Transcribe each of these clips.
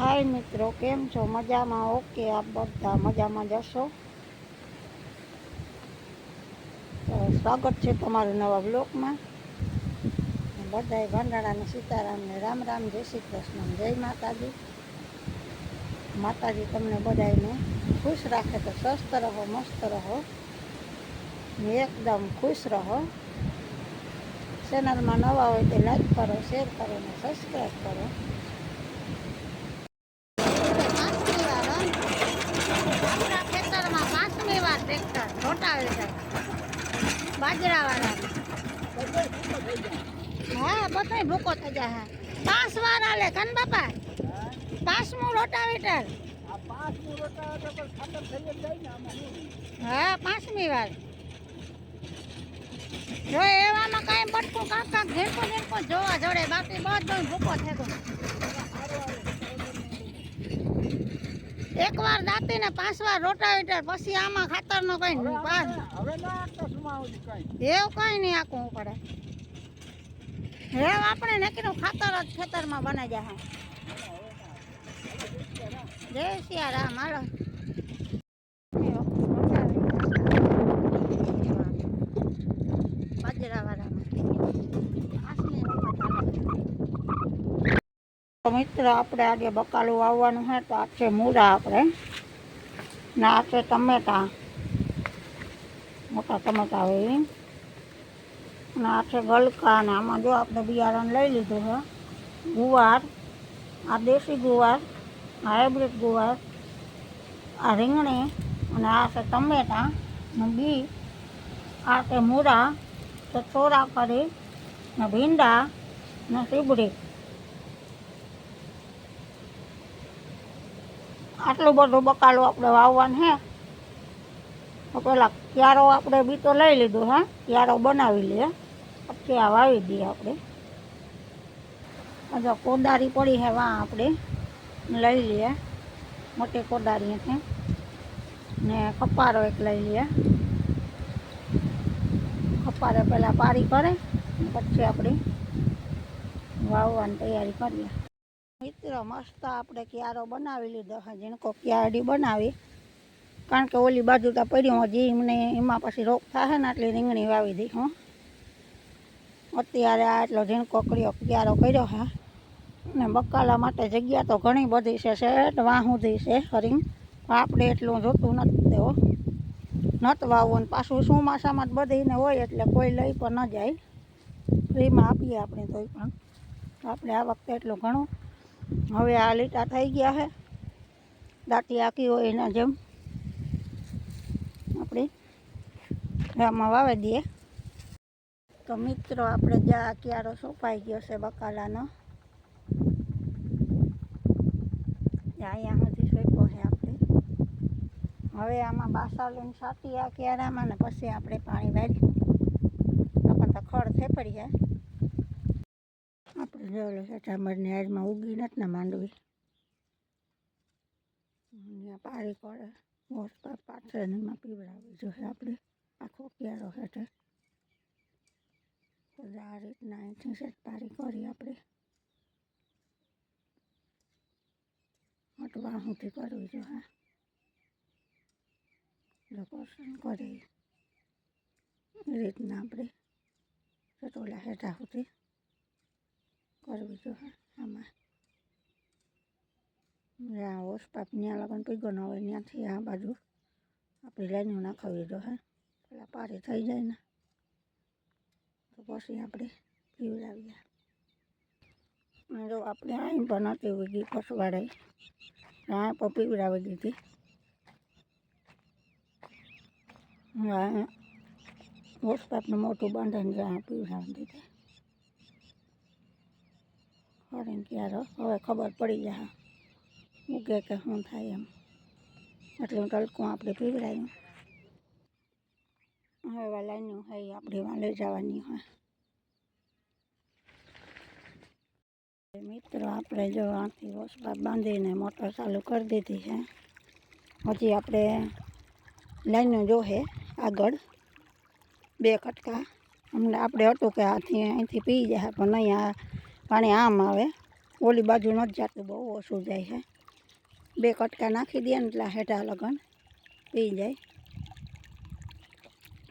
હાય મિત્રો, કેમ છો? મજામાં? ઓકે, આપ બધા મજામાં જશો તો સ્વાગત છે તમારું નવા બ્લોકમાં બધાય ભંડારાને સીતારામને રામ રામ, જય શ્રી કૃષ્ણ, જય માતાજી. માતાજી તમને બધાને ખુશ રાખે તો સ્વસ્થ રહો, મસ્ત રહો. એકદમ ખુશ રહો. ચેનલમાં નવા હોય તો લાઈક કરો, શેર કરો ને સબસ્ક્રાઈબ કરો પાંચમી વાર હો. ખેતરમાં પાંચમી વાર ટ્રેક્ટર રોટાવેટર બાજરાવાળા હા, બધાય ભૂકો થઈ હા. પાંચ વાર આલે કન બાપા? પાંચમું રોટાવેટર. હા, પાંચમી વાર. જો એવામાં કાંઈ બટકું કાંક કાંક ઘેરકો ઘેરકો જોવા જોડે, બાકી બધું ભૂકો થતો એક વાર દાંતી ને પાંચ વાર રોટાવેટર પછી આમાં ખાતર નો કઈ. એવું કઈ નહીં આખું પડે. રેવ આપણે નકીનું ખાતર જ ખેતરમાં બનાવી જાય જય સિયારામ હાલો. તો મિત્ર, આપણે આજે બકાલું વાવવાનું છે, તો આ છે મૂળા આપણે. ને આ છે ટમેટા. મોટા ટમેટા હોય એ. ને આ છે ગલકા, ને આમાં જો આપણે બિયારણ લઈ લીધું છે. ગુવાર, આ દેશી ગુવાર, આ હાઇબ્રિડ ગુવાર, આ રીંગણી, અને આ છે ટમેટા, ને બી આ છે મૂળા, તો ચોરા કરી, ને ભીંડા, ને સીબડી આટલું બધું બકાલું આપણે વાવવાનું હે. પેલા ક્યારો આપણે બી તો લઈ લીધો હે, ક્યારો બનાવી લઈએ પછી આ વાવી દઈએ આપણે. જો કોદારી પડી હે વા આપણે. લઈ લઈએ મોટી કોદારી છે ને કપારો એક લઈ લઈએ કપારે પહેલાં પારી કરે પછી આપણે વાવવાની તૈયારી કરીએ. મિત્ર, મસ્ત આપણે ક્યારો બનાવી લીધો હા ઝીણકો ક્યારડી બનાવી. કારણ કે ઓલી બાજુ તો પડ્યું હજી એમને એમાં પછી રોગ થશે ને એટલે રીંગણી વાવી દઈ, હું. અત્યારે આ એટલો ઝીણકો કર્યો, ક્યારો કર્યો હા ને બકાલા માટે જગ્યા તો ઘણી બધી છે, શેઠ વાહ સુધી છે, હરીંગ. આપણે એટલું જોતું નથી દેવો નત વાવવું ને પાછું ચોમાસામાં જ બધીને હોય, એટલે કોઈ લઈ પણ ન જાય. ફ્રીમાં આપીએ આપણે તોય પણ. આપણે આ વખતે એટલું ઘણું હવે આ લીટા થઈ ગયા છે દાંતી આખી હોય એના જેમ. આપણે આમાં વાવી દઈએ. તો મિત્રો, આપણે જ્યાં ક્યારો સોંપાઈ ગયો છે બકાલાનો. ત્યાં અહીંયા સુધી સોંપ્યો છે આપણે. હવે આમાં બાસા લઈને સાટી આ ક્યારામાં ને પછી આપણે પાણી વાળ્યું આપણને તો ખડ થેપડી જાય. આપણે જોયેલું છે હાજમાં ઉગી નથી ને માંડવી. અહીંયા પારી કરે મોસ પર પાથરેલીમાં પીવડાવી જોઈએ આપણે. આખો ક્યારો હેઠે. આ રીતના અહીંથી સેટ પારી કરી આપણે. અટવા સુધી કરવી જોઈએ. ડેકોરેશન કરી. એ રીતના આપણે ચટોલા હેઠા સુધી કરવી જોઈએ આમાં. જ્યાં હોશ પાપ ત્યાં લગન પીગો ન હોય ત્યાંથી આ બાજુ. ના ખાવી નાખવી જોઈએ પેલા પારી થઈ જાય ને. તો પછી આપણે પીવડાવીએ. જો, આપણે અહીં પણ નથી ઉગી પસવાડાઈ આ પણ પીવડાવી દીધી. હા હોશ પાપનું મોટું જ્યાં પીવડાવી દીધી. ફરીને ક્યારે હવે ખબર પડી જાય ઉગે કે શું થાય એમ. એટલું તડકું આપણે પીવડાવ્યું હવે લાઈનું હોય આપણે વાં લઈ જવાની હોય. મિત્રો, આપણે જો આથી વસપાત બાંધીને મોટર ચાલુ કરી દીધી છે. હજી આપણે લાઈનું જોહે આગળ. બે કટકા. અમને આપણે હતું કે આથી અહીંથી પી જાય, પણ નહીં આ પાણી આમ આવે. ઓલી બાજુ નથી જતું, બહુ ઓછું જાય છે. બે કટકા નાખી દે ને એટલે હેઠા લગન પી જાય.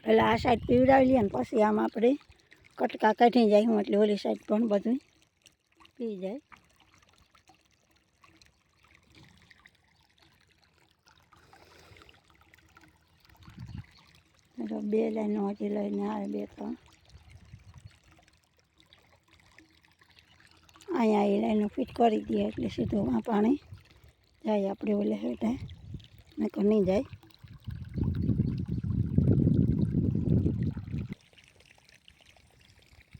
એટલે આ સાઈડ પીવડાવી લઈએ ને પછી આમ આપણે કટકા કાઢી જાય હું એટલે ઓલી સાઈડ પણ બધું પી જાય. બે લાઈનો હજી લઈને આવે, બે, ત્રણ. અહીંયા એ લાઈનો ફિટ કરી દઈએ એટલે સીધું આ પાણી જાય આપણે ઓલે હેઠે નકર નહીં જાય.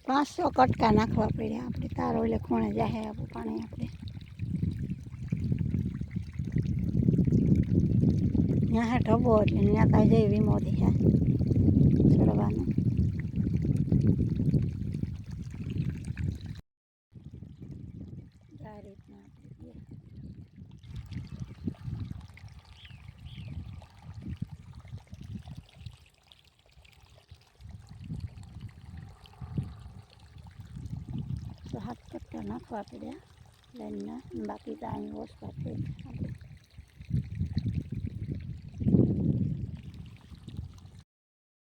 પાંચસો કટકા નાખવા પડ્યા આપણે. તારો એટલે ખૂણે જાય આપણું પાણી આપણે. ત્યાં હે ઢબો એટલે ત્યાં તા જઈ વિમોદી હે ચડવાનું આ રીતના. તો હાથ કટકા નાખવા પડ્યા. લાઈનના બાકી તો અહીં ઓછા છે આપણે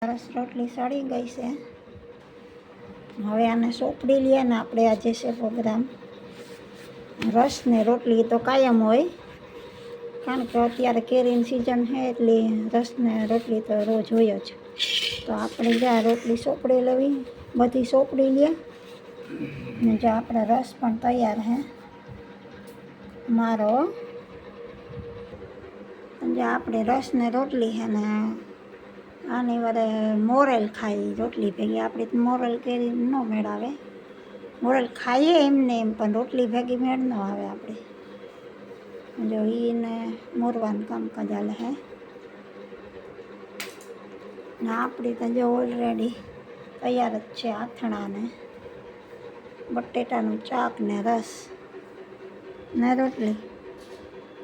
સરસ રોટલી સડી ગઈ છે. હવે આને સોંપડી લઈએ ને આપણે આજે છે પ્રોગ્રામ. રસ ને રોટલી તો કાયમ હોય. કારણ કે અત્યારે કેરીની સિઝન છે એટલે રસ ને રોટલી તો રોજ હોય જ. તો આપણે જ્યાં રોટલી સોપડી લેવી, બધી સોપડી લે ને જો આપણે રસ પણ તૈયાર હે. મારો. જે આપણે રસ ને રોટલી છે ને, આની વારે મોરેલ ખાઈ રોટલી ભેગી. આપણે મોરેલ કેરી ન મેળાવે. મોરેલ ખાઈએ એમને એમ, પણ રોટલી ભેગી મેળ ન આવે આપણે જો એને મોરવાનું કામ કજાલે હે. ને આપણી તો જો ઓલરેડી તૈયાર જ છે આથણાને. બટેટાનું ચાક ને રસ ને રોટલી.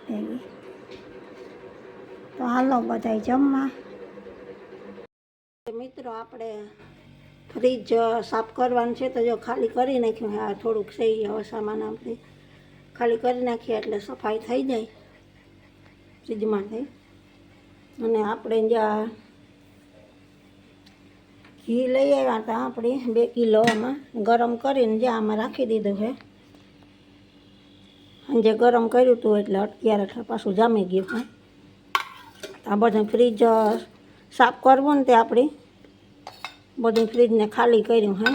ભેગી. તો હાલો બધાય જમવા. મિત્રો આપણે ફ્રીજ સાફ કરવાનું છે તો જો ખાલી કરી નાખ્યું આ થોડુંક સહી હવે સામાન આપણે ખાલી કરી નાખીએ એટલે સફાઈ થઈ જાય ફ્રીજમાંથી અને આપણે જ્યાં ઘી લઈ આવ્યા હતા આપણે, બે કિલો આમાં. ગરમ કરીને જ્યાં આમાં રાખી દીધું છે. જે ગરમ કર્યું હતું એટલે અત્યારે એટલે પાછું જામી ગયું છે. આ બધું ફ્રીજ સાફ કરવું ને તે આપણે બધું ફ્રીજને ખાલી કર્યું, હે?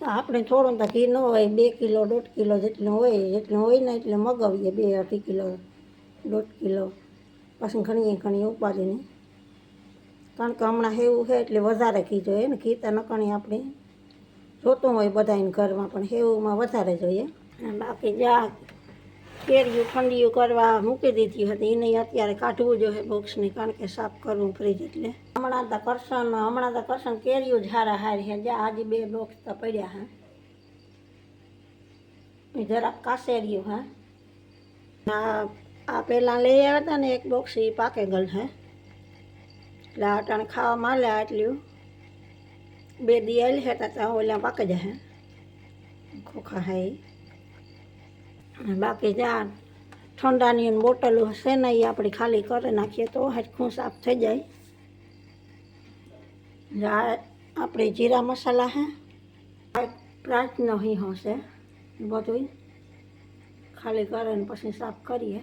આપણે થોડું તો ઘી ન હોય, બે કિલો, દોઢ કિલો જેટલું હોય જેટલું હોય ને એટલે મગાવીએ બે અઢી કિલો, દોઢ કિલો. પછી ઘણી ઘણી ઉપાડીને. કારણ કે હમણાં હેવું છે એટલે વધારે ઘી જોઈએ, ને ઘી તો નકણી આપણે જોતું હોય બધાને ઘરમાં, પણ હેવુંમાં વધારે જોઈએ. બાકી જા કેરીયું ઠંડીઓ કરવા મૂકી દીધી હતી. એને અત્યારે કાઢવું જોઈએ બોક્સની, કારણ કે સાફ કરવું ફ્રીજ એટલે. હમણાં તો કરશન, હમણાં તો કરશન કેરીઓ ઝારા હારા છે. જ્યાં આજે બે બોક્સ તો પડ્યા, હા. એ જરાક કાસેરિયું હા. આ આ પહેલાં લઈ આવ્યા હતા ને એક બોક્સ એ પાકે ગલ હે. એટલે અટાણે ખાવા માંડ્યા એટલું બે દિયાલી હતા, ત્યાં ઓલા પાકે જાય ખોખા, હા. અને બાકી જ્યાં ઠંડાની બોટલો હશે ને એ આપણે ખાલી કરી નાખીએ તો હરખું સાફ થઈ જાય. આપણે જીરા મસાલા હે પ્રાચનો હિંહો છે બધું ખાલી કરીને પછી સાફ કરીએ.